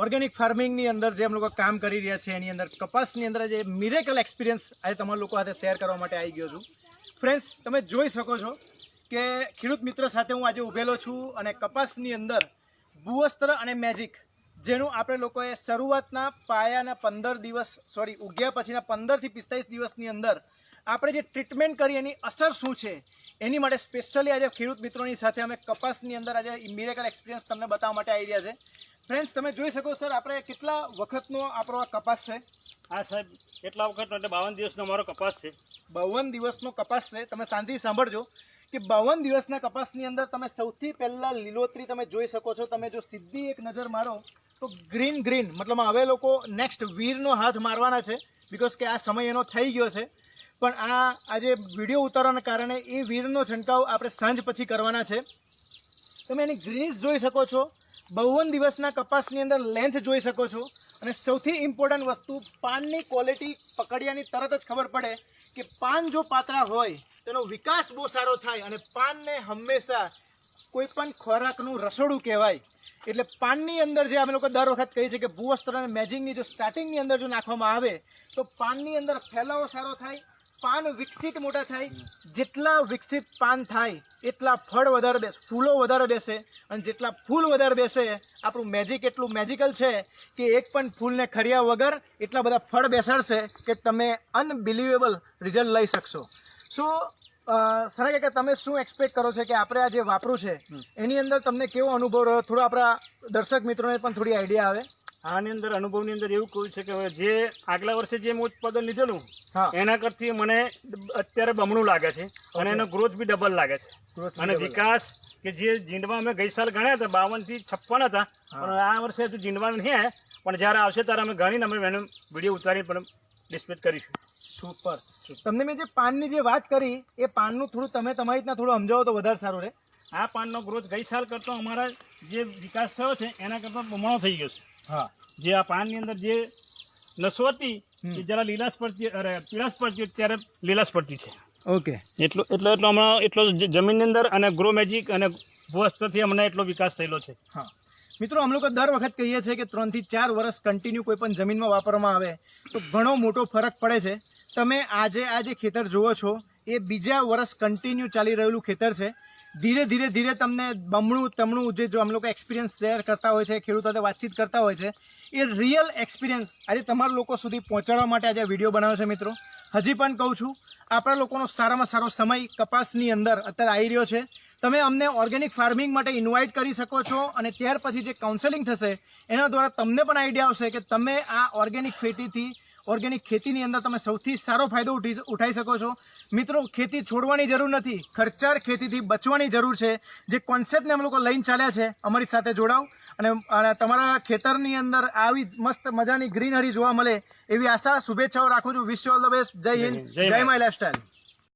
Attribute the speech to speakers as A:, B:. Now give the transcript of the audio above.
A: Organic ફાર્મિંગની અંદર જે અમે લોકો કામ કરી રહ્યા છે, એની અંદર કપાસની અંદર જે મિરેકલ એક્સપિરિયન્સ આજે તમારા લોકો સાથે શેર કરવા માટે આવી ગયો છું. ફ્રેન્ડ્સ તમે જોઈ શકો છો કે ખેડૂત મિત્ર સાથે હું આજે ઊભેલો છું અને કપાસની અંદર ભૂવસ્ત્ર અને મેજિક જેનું આપણે લોકોએ શરૂઆતના પાયાના પંદર દિવસ સોરી ઉગ્યા પછીના પંદરથી પિસ્તાલીસ દિવસની અંદર આપણે જે ટ્રીટમેન્ટ કરી એની અસર શું છે, એની માટે સ્પેશિયલી આજે ખેડૂત મિત્રોની સાથે અમે કપાસની અંદર આજે મિરેકલ એક્સપિરિયન્સ તમને બતાવવા માટે આવી રહ્યા છે. ફ્રેન્ડ્સ તમે જોઈ શકો સર આપણે કેટલા વખતનો આપણો આ કપાસ છે?
B: હા સાહેબ એટલા વખત એટલે બાવન દિવસનો અમારો કપાસ છે.
A: બાવન દિવસનો કપાસ છે. તમે શાંતિથી સાંભળજો કે બાવન દિવસના કપાસની અંદર તમે સૌથી પહેલાં લીલોતરી તમે જોઈ શકો છો. તમે જો સીધી એક નજર મારો તો ગ્રીન ગ્રીન મતલબ હવે લોકો નેક્સ્ટ વીરનો હાથ મારવાના છે બિકોઝ કે આ સમય એનો થઈ ગયો છે. પણ આ આજે વીડિયો ઉતારવાના કારણે એ વીરનો છંટકાવ આપણે સાંજ પછી કરવાના છે. તમે એની ગ્રીનિશ જોઈ શકો છો. બાવન દિવસના કપાસની અંદર લેન્થ જોઈ શકો છો. અને સૌથી ઇમ્પોર્ટન્ટ વસ્તુ, પાનની ક્વોલિટી પકડ્યાની તરત જ ખબર પડે કે પાન જો પાતળા હોય, તેનો વિકાસ બહુ સારો થાય અને પાનને હંમેશા કોઈ પણ ખોરાકનું રસોડું કહેવાય. એટલે પાનની અંદર જે અમે લોકો દર વખત કહીએ છીએ કે ભૂવસ્ત્ર અને મેજિંગની જો સ્ટાર્ટિંગની અંદર જો નાખવામાં આવે, તો પાનની અંદર ફેલાવો સારો થાય પાન વિકસિત મોટા થાય જેટલા વિકસિત પાન થાય એટલા ફળ વધારે બેસે ફૂલો વધારે બેસે અને જેટલા ફૂલ વધારે બેસે આપણું મેજિક એટલું મેજિકલ છે કે એક પણ ફૂલને ખર્યા વગર એટલા બધા ફળ બેસાડશે કે તમે અનબિલિવેબલ રિઝલ્ટ લઈ શકશો. સો સર કે તમે શું એક્સપેક્ટ કરો છો કે આપણે આ જે વાપરું છે એની અંદર તમને કેવો અનુભવ રહ્યો? થોડો આપણા દર્શક મિત્રોને પણ થોડી આઈડિયા આવે.
B: આની અંદર અનુભવની અંદર એવું કહ્યું છે કે હવે જે આગલા વર્ષે જે મેં ઉત્પાદન લીધેલું એના કરતી મને અત્યારે બમણું લાગે છે અને એનો ગ્રોથ બી ડબલ લાગે છે. અને વિકાસ કે જે જીંડવા અમે ગઈ સાલ ગણ્યા હતા બાવનથી છપ્પન હતા પણ આ વર્ષે હજુ જીંડવા નહીં. પણ જ્યારે આવશે ત્યારે અમે ગણીને અમે એનો વીડિયો ઉતારી પણ ડિસ્પ્લે કરીશું.
A: સુપર તમને મેં જે પાનની જે વાત કરી એ પાનનું થોડું તમે તમારી રીતના થોડું સમજાવો તો વધારે સારું રહે.
B: આ પાનનો ગ્રોથ ગઈ સાલ કરતો અમારા જે વિકાસ થયો છે એના કરતાં બમણો થઈ ગયો છે.
A: હા.
B: જે આ પાનની અંદર જે નસો હતી. એ જરા લીલાશ પડતી અરે પીળાશ પડતી અત્યારે લીલાશ પડતી છે.
A: ઓકે.
B: એટલો એટલો એટલો હમણાં એટલો જમીનની અંદર અને ગ્રો મેજિક અને ભૂવસ્ત્રથી હમણાં એટલો વિકાસ થયેલો છે.
A: હા. મિત્રો અમે લોકો દર વખત કહીએ છીએ કે ત્રણથી ચાર વર્ષ કન્ટિન્યુ કોઈ પણ જમીનમાં વાપરવામાં આવે તો ઘણો મોટો ફરક પડે છે. તમે આજે આ જે ખેતર જુઓ છો એ બીજા વર્ષ કન્ટિન્યુ ચાલી રહેલું ખેતર છે. ધીરે ધીરે ધીરે તમને બમણું, તમણું જે જો અમે લોકો એક્સપિરિયન્સ શેર કરતા હોય છે ખેડૂતો સાથે વાતચીત કરતા હોય છે, એ રિયલ એક્સપિરિયન્સ આજે તમારા લોકો સુધી પહોંચાડવા માટે આજે વીડિયો બનાવ્યો છે મિત્રો. હજી પણ કહું છું, આપણા લોકોનો સારામાં સારો સમય કપાસની અંદર અત્યારે આવી રહ્યો છે. તમે અમને ઓર્ગેનિક ફાર્મિંગ માટે ઇન્વાઇટ કરી શકો છો અને ત્યાર પછી જે કાઉન્સેલિંગ થશે, એના દ્વારા તમને પણ આઈડિયા આવશે કે તમે આ ઓર્ગેનિક ખેતીથી ઓર્ગેનિક ખેતીની અંદર તમે સૌથી સારો ફાયદો ઉઠી ઉઠાવી શકો છો. મિત્રો ખેતી છોડવાની જરૂર નથી. ખર્ચાળ ખેતીથી બચવાની જરૂર છે. જે કોન્સેપ્ટને અમે લોકો લઈને ચાલ્યા છે અમારી સાથે જોડાવ અને તમારા ખેતરની અંદર આવી મસ્ત મજાની ગ્રીનરી જોવા મળે એવી આશા શુભેચ્છાઓ રાખું છું. વિશ ઓલ ધ બેસ્ટ જય હિન્દ.
B: જય
A: જય માય લાઈફસ્ટાઈલ